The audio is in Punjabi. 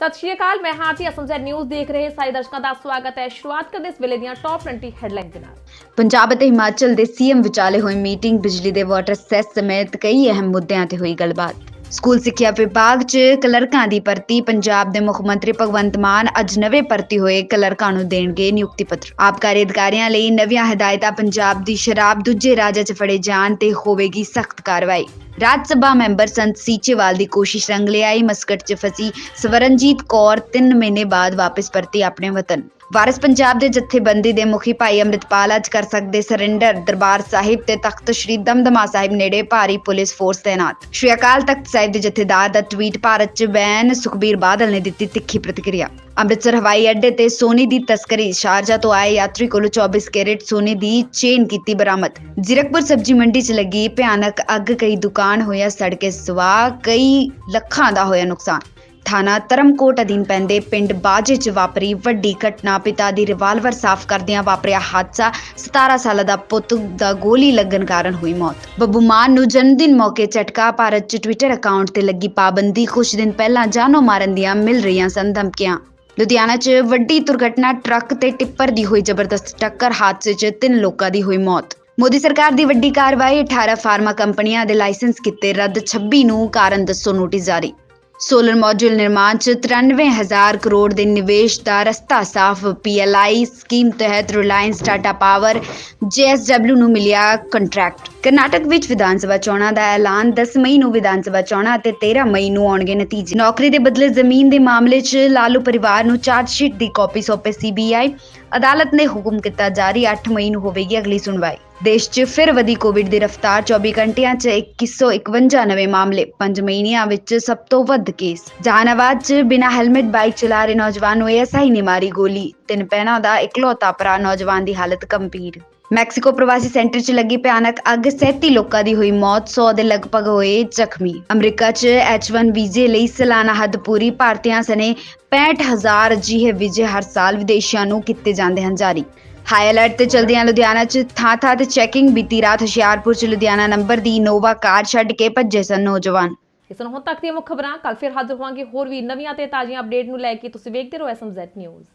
ਸਤਿ ਸ਼੍ਰੀ ਅਕਾਲ, ਮੈਂ ਹਾਂ ਜੀ ਅਸਮਜ਼ੈਡ ਨਿਊਜ਼ ਦੇਖ ਰਹੇ ਸਾਰੇ ਦਰਸ਼ਕਾਂ ਦਾ ਸਵਾਗਤ ਹੈ। ਸ਼ੁਰੂਆਤ ਕਰਦੇ ਇਸ ਵੇਲੇ ਦੀਆਂ ਟੌਪ 20 ਹੈਡਲਾਈਨ ਦੇ ਨਾਲ। ਪੰਜਾਬ ਅਤੇ ਹਿਮਾਚਲ ਦੇ ਸੀਐਮ ਵਿਚਾਲੇ ਹੋਈ ਮੀਟਿੰਗ, ਬਿਜਲੀ ਦੇ ਵਾਟਰ ਸੈਸ ਸਮੇਤ ਕਈ ਅਹਿਮ ਮੁੱਦਿਆਂ ਤੇ ਹੋਈ ਗੱਲਬਾਤ। ਸਕੂਲ ਸਿੱਖਿਆ ਵਿਭਾਗ 'ਚ ਕਲਰਕਾਂ ਦੀ ਭਰਤੀ, ਪੰਜਾਬ ਦੇ ਮੁੱਖ ਮੰਤਰੀ ਭਗਵੰਤ ਮਾਨ ਅੱਜ ਨਵੇਂ ਭਰਤੀ ਹੋਏ ਕਲਰਕਾਂ ਨੂੰ ਦੇਣਗੇ ਨਿਯੁਕਤੀ ਪੱਤਰ। ਆਬਕਾਰੀ ਅਧਿਕਾਰੀਆਂ ਲਈ ਨਵੀਆਂ ਹਦਾਇਤਾਂ, ਪੰਜਾਬ ਦੀ ਸ਼ਰਾਬ ਦੂਜੇ ਰਾਜਾਂ 'ਚ ਫੜੇ ਜਾਣ ਤੇ ਹੋਵੇਗੀ ਸਖਤ ਕਾਰਵਾਈ। ਰਾਜ ਸਭਾ ਮੈਂਬਰ ਸੰਤ ਸੀਚੇਵਾਲ ਦੀ ਕੋਸ਼ਿਸ਼ ਰੰਗ ਲਿਆਈ ਮਸਕਟ 'ਚ ਫਸੀ ਸਵਰਨਜੀਤ ਕੌਰ 3 ਮਹੀਨੇ ਬਾਅਦ ਵਾਪਸ ਪਰਤੀ ਆਪਣੇ ਵਤਨ। ਵਾਰਿਸ ਪੰਜਾਬ ਦੇ ਜਥੇਬੰਦੀ ਦੇ ਮੁਖੀ ਭਾਈ ਅੰਮ੍ਰਿਤਪਾਲ ਅੱਜ ਕਰ ਸਕਦੇ ਸਰੈਂਡਰ ਦਰਬਾਰ ਸਾਹਿਬ ਤੇ ਤਖਤ ਸ੍ਰੀ ਦਮਦਮਾ ਸਾਹਿਬ ਨੇੜੇ ਭਾਰੀ ਪੁਲਿਸ ਫੋਰਸ ਤਾਇਨਾਤ ਸ਼੍ਰੀ ਅਕਾਲ ਤਖਤ ਸਾਹਿਬ ਦੇ ਜਥੇਦਾਰ ਦਾ ਟਵੀਟ ਭਾਰਤ 'ਚ ਬੈਨ ਸੁਖਬੀਰ ਬਾਦਲ ਨੇ ਦਿੱਤੀ ਤਿੱਖੀ ਪ੍ਰਤੀਕਿਰਿਆ। ਅੰਮ੍ਰਿਤਸਰ ਹਵਾਈ ਅੱਡੇ ਤੇ ਸੋਨੇ ਦੀ ਤਸਕਰੀ, ਸ਼ਾਰਜਾ ਤੋਂ ਆਏ ਯਾਤਰੀ ਕੋਲੋਂ 24 ਕੈਰੇਟ ਸੋਨੇ ਦੀ ਚੇਨ ਕੀਤੀ ਬਰਾਮਦ। ਜ਼ੀਰਕਪੁਰ ਸਬਜ਼ੀ ਮੰਡੀ 'ਚ ਲੱਗੀ ਭਿਆਨਕ ਅੱਗ, ਕਈ ਦੁਕਾਨ ਹੋਇਆ ਸੜਕੇ ਸਵਾ ਕਈ ਲੱਖਾਂ ਦਾ ਹੋਇਆ ਨੁਕਸਾਨ। ਥਾਣਾ ਧਰਮਕੋਟ ਅਧੀਨ ਪੈਂਦੇ ਪਿੰਡ ਬਾਜੇ 'ਚ ਵਾਪਰੀ ਵੱਡੀ ਘਟਨਾ। ਪਿਤਾ ਦੀ ਰਿਵਾਲਵਰ ਸਾਫ਼ ਕਰਦਿਆਂ ਵਾਪਰਿਆ ਹਾਦਸਾ। 17 ਸਾਲਾਂ ਦਾ ਪੁੱਤ ਦਾ ਗੋਲੀ ਲੱਗਣ ਕਾਰਨ ਹੋਈ ਮੌਤ। ਬੱਬੂ ਮਾਨ ਨੂੰ ਜਨਮਦਿਨ ਮੌਕੇ ਝਟਕਾ। ਭਾਰਤ 'ਚ ਟਵਿੱਟਰ ਅਕਾਊਂਟ ਤੇ ਲੱਗੀ ਪਾਬੰਦੀ। ਕੁਝ ਦਿਨ ਪਹਿਲਾਂ ਜਾਨੋਂ ਮਾਰਨ ਦੀਆਂ ਮਿਲ ਰਹੀਆਂ ਸਨ ਧਮਕੀਆਂ। ਲੁਧਿਆਣਾ 'ਚ ਵੱਡੀ ਦੁਰਘਟਨਾ। ਟਰੱਕ ਤੇ ਟਿੱਪਰ ਦੀ ਹੋਈ ਜ਼ਬਰਦਸਤ ਟੱਕਰ। ਹਾਦਸੇ 'ਚ ਤਿੰਨ ਲੋਕਾਂ ਦੀ ਹੋਈ ਮੌਤ। ਮੋਦੀ ਸਰਕਾਰ ਦੀ ਵੱਡੀ ਕਾਰਵਾਈ 18 ਫਾਰਮਾ ਕੰਪਨੀਆਂ ਦੇ ਲਾਇਸੈਂਸ ਕੀਤੇ ਰੱਦ 26 ਨੂੰ ਕਾਰਨ ਦੱਸੋ ਨੋਟਿਸ ਜਾਰੀ। ਸੋਲਰ ਮੋਡਿਊਲ ਨਿਰਮਾਣ 'ਚ 93000 ਕਰੋੜ ਦੇ ਨਿਵੇਸ਼ ਦਾ ਰਸਤਾ ਸਾਫ਼ ਪੀਐਲਆਈ ਸਕੀਮ ਤਹਿਤ ਰਿਲਾਇੰਸ ਟਾਟਾ ਪਾਵਰ ਜੀਐਸਡਬਲਯੂ ਨੂੰ ਮਿਲਿਆ ਕੰਟਰੈਕਟ। ਕਰਨਾਟਕ ਵਿੱਚ ਵਿਧਾਨ ਸਭਾ ਚੋਣਾਂ ਦਾ ਐਲਾਨ 10 ਮਈ ਨੂੰ ਵਿਧਾਨ ਸਭਾ ਚੋਣਾਂ ਅਤੇ 13 ਮਈ ਨੂੰ ਆਉਣਗੇ ਨਤੀਜੇ। ਨੌਕਰੀ ਦੇ ਬਦਲੇ ਜ਼ਮੀਨ ਦੇ ਮਾਮਲੇ 'ਚ ਲਾਲੂ ਪਰਿਵਾਰ ਨੂੰ ਚਾਰਜ ਸ਼ੀਟ ਦੀ ਕਾਪੀ ਸੌਂਪੇ ਸੀਬੀਆਈ ਅਦਾਲਤ ਨੇ ਹੁਕਮ ਕੀਤਾ ਜਾਰੀ 8 ਮਈ ਨੂੰ ਹੋਵੇਗੀ ਅਗਲੀ ਸੁਣਵਾਈ। ਦੇਸ਼ 'ਚ ਫਿਰ ਵਧੀ ਕੋਵਿਡ ਦੀ ਰਫ਼ਤਾਰ 24 ਘੰਟਿਆਂ 'ਚ 2151 ਨਵੇਂ ਮਾਮਲੇ 5 ਮਹੀਨਿਆਂ ਵਿੱਚ ਸਭ ਤੋਂ ਵੱਧ ਕੇਸ। ਜਹਾਨਾਬਾਦ 'ਚ ਬਿਨਾਂ ਹੈਲਮਟ ਬਾਈਕ ਚਲਾ ਰਹੇ ਨੌਜਵਾਨ ਨੂੰ ਐਸਆਈ ਨੇ ਮਾਰੀ ਗੋਲੀ। ਤਿੰਨ ਭੈਣਾਂ ਦਾ ਇਕਲੌਤਾ ਭਰਾ ਨੌਜਵਾਨ ਦੀ ਹਾਲਤ ਗੰਭੀਰ। ਮੈਕਸੀਕੋ ਪ੍ਰਵਾਸੀ ਸੈਂਟਰ 'ਚ ਲੱਗੀ ਭਿਆਨਕ ਅੱਗ 37 ਲੋਕਾਂ ਦੀ ਹੋਈ ਮੌਤ 100 ਦੇ ਲਗਭਗ ਹੋਏ ਜ਼ਖਮੀ। ਅਮਰੀਕਾ 'ਚ H1 ਵੀਜ਼ੇ ਲਈ ਸਾਲਾਨਾ ਹੱਦ ਪੂਰੀ, ਭਾਰਤੀਆਂ ਸਨੇ 65000 ਅਜਿਹੇ ਵੀਜ਼ੇ ਹਰ ਸਾਲ ਵਿਦੇਸ਼ੀਆਂ ਨੂੰ ਕੀਤੇ ਜਾਂਦੇ ਹਨ ਜਾਰੀ। ਹਾਈ ਅਲਰਟ ਤੇ ਚਲਦਿਆਂ ਲੁਧਿਆਣਾ 'ਚ ਥਾਂ ਥਾਂ ਤੇ ਚੈਕਿੰਗ ਬੀਤੀ ਰਾਤ ਹੁਸ਼ਿਆਰਪੁਰ 'ਚ ਲੁਧਿਆਣਾ ਨੰਬਰ ਦੀ ਇਨੋਵਾ ਕਾਰ ਛੱਡ ਕੇ ਭੱਜੇ ਸਨ ਨੌਜਵਾਨ। ਇਸ ਨੂੰ ਹੁਣ ਤੱਕ ਦੀਆਂ ਮੁੱਖ ਖਬਰਾਂ ਕੱਲ ਫਿਰ ਹਾਜ਼ਰ ਹੋਵਾਂਗੇ ਹੋਰ ਵੀ ਨਵੀਆਂ ਤੇ ਤਾਜ਼ੀਆਂ ਅਪਡੇਟ ਨੂੰ ਲੈ ਕੇ ਤੁਸੀਂ ਵੇਖਦੇ ਰਹੋ ਐਸਐਮਜ਼ੈਡ ਨਿਊਜ਼